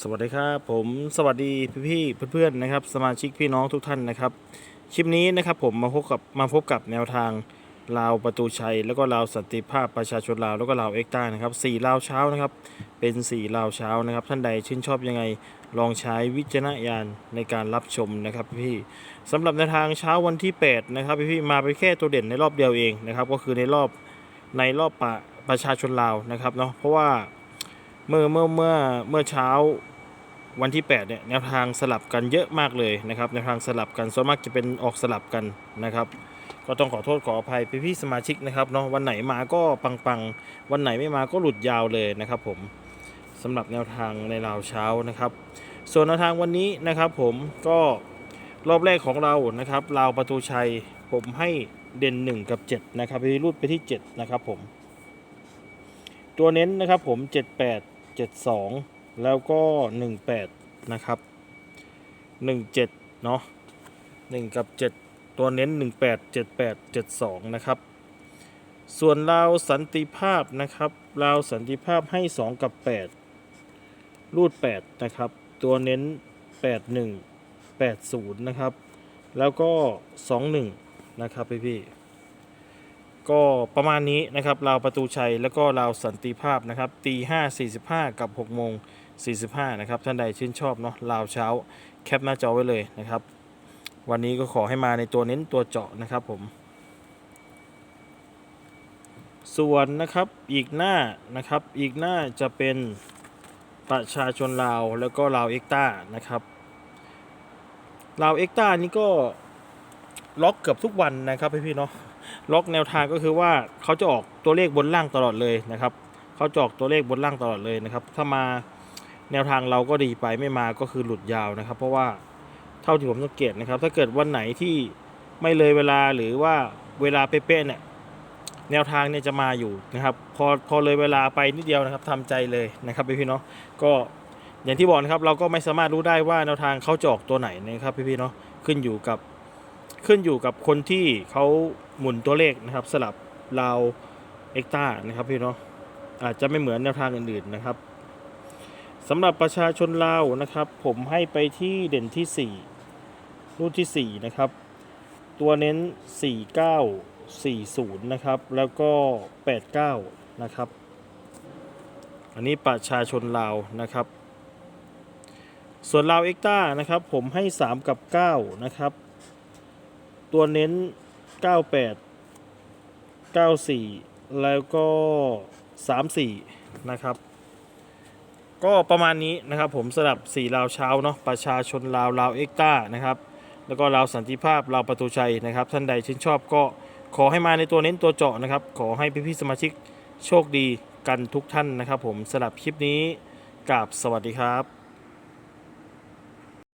สวัสดีครับผมสวัสดีพี่ๆเพื่อนๆนะครับ สมาชิกพี่น้องทุกท่านนะครับ คลิปนี้นะครับผมมาพบกับมาพบกับแนวทางลาวประตูชัย แล้วก็ลาวสันติภาพประชาชนลาวแล้วก็ลาวเอ็กต้านะครับสี่ลาวเช้านะครับ เป็นสี่ลาวเช้านะครับ ท่านใดชื่นชอบยังไงลองใช้วิจารณญาณในการรับชมนะครับพี่ๆสำหรับแนวทางเช้าวันที่ 8 นะครับพี่ๆมาไปแค่ตัวเด่นในรอบเดียวเองนะครับ ก็คือในรอบในรอบปะประชาชนลาวนะครับเนาะเพราะว่า เมื่อเมื่อเมื่อเมื่อเช้าวันที่ 8 เนี่ยแนวทางสลับกันเยอะมากเลยนะครับแนวทางสลับกันส่วนมากจะเป็นออกสลับกันนะครับ ก็ต้องขอโทษขออภัยพี่พี่สมาชิกนะครับเนาะวันไหนมาก็ปังปังๆวันไหนไม่มาก็หลุดยาวเลยนะครับผมสำหรับแนวทางในราวเช้านะครับ ส่วนแนวทางวันนี้นะครับ ผมก็รอบแรกของเรานะครับราวประตูชัยผมให้เด่น 1 กับ 7 นะครับพี่รูดไปที่ 7 นะครับผม ตัวเน้นนะครับผม 78 72 แล้วก็ 18 นะครับ 17 เนาะ1 กับ 7 ตัวเน้น 18 78 72 นะครับ ส่วนลาวสันติภาพนะครับลาวสันติภาพให้ 2 กับ 8 รูด 8 นะครับ ตัวเน้น 81 80 นะครับ แล้วก็ 21 นะครับพี่พี่ ก็ประมาณนี้นะครับราวประตูชัยแล้วก็ราวสันติภาพนะครับตีห้าสี่สิบห้ากับหกโมงสี่สิบห้านะครับท่านใดชื่นชอบเนาะราวเช้าแคปหน้าจอไว้เลยนะครับ วันนี้ก็ขอให้มาในตัวเน้นตัวเจาะนะครับผม ส่วนนะครับอีกหน้านะครับอีกหน้าจะเป็นประชาชนลาวแล้วก็ลาวเอ็กต้านะครับลาวเอ็กต้านี่ก็ ล็อกเกือบทุกวันนะครับพี่ๆเนาะล็อกแนวทางก็คือว่าเขาจะออกตัวเลขบนล่างตลอดเลยนะครับเขาจะออกตัวเลขบนล่างตลอดเลยนะครับ ถ้ามาแนวทางเราก็ดีไปไม่มาก็คือหลุดยาวนะครับ เพราะว่าเท่าที่ผมสังเกตนะครับ ถ้าเกิดวันไหนที่ไม่เลยเวลาหรือว่าเวลาเป๊ะๆเนี่ยแนวทางเนี่ยจะมาอยู่นะครับพอพอเลยเวลาไปนิดเดียวนะครับทำใจเลยนะครับพี่ๆเนาะก็อย่างที่บอกนะครับเราก็ไม่สามารถรู้ได้ว่าแนวทางเขาจะออกตัวไหนนะครับพี่ๆเนาะขึ้นอยู่กับ ขึ้นอยู่กับคนที่เขาหมุนตัวเลขนะครับ สลับราวเอ็กตานะครับพี่เนาะอาจจะไม่เหมือนแนวทางอื่นๆนะครับสำหรับประชาชนลาวนะครับ ผมให้ไปที่เด่นที่ 4รุ่นที่ 4 นะครับ ตัวเน้น 4940 นะครับ แล้วก็ 89 นะครับ อันนี้ประชาชนลาวนะครับ ส่วนลาวเอ็กตานะครับ ผมให้ 3 กับ 9 นะครับ ตัวเน้น 98 94 แล้วก็ 34 นะครับ ก็ประมาณนี้นะครับผมสำหรับ 4 ลาวเช้าเนาะประชาชนลาวลาวเอ็กต้านะครับ แล้วก็ลาวสันติภาพลาวประตูชัยนะครับ ท่านใดชื่นชอบก็ขอให้มาในตัวเน้นตัวเจาะนะครับ ขอให้พี่ๆสมาชิกโชคดีกันทุกท่านนะครับผมสำหรับคลิปนี้กราบสวัสดีครับ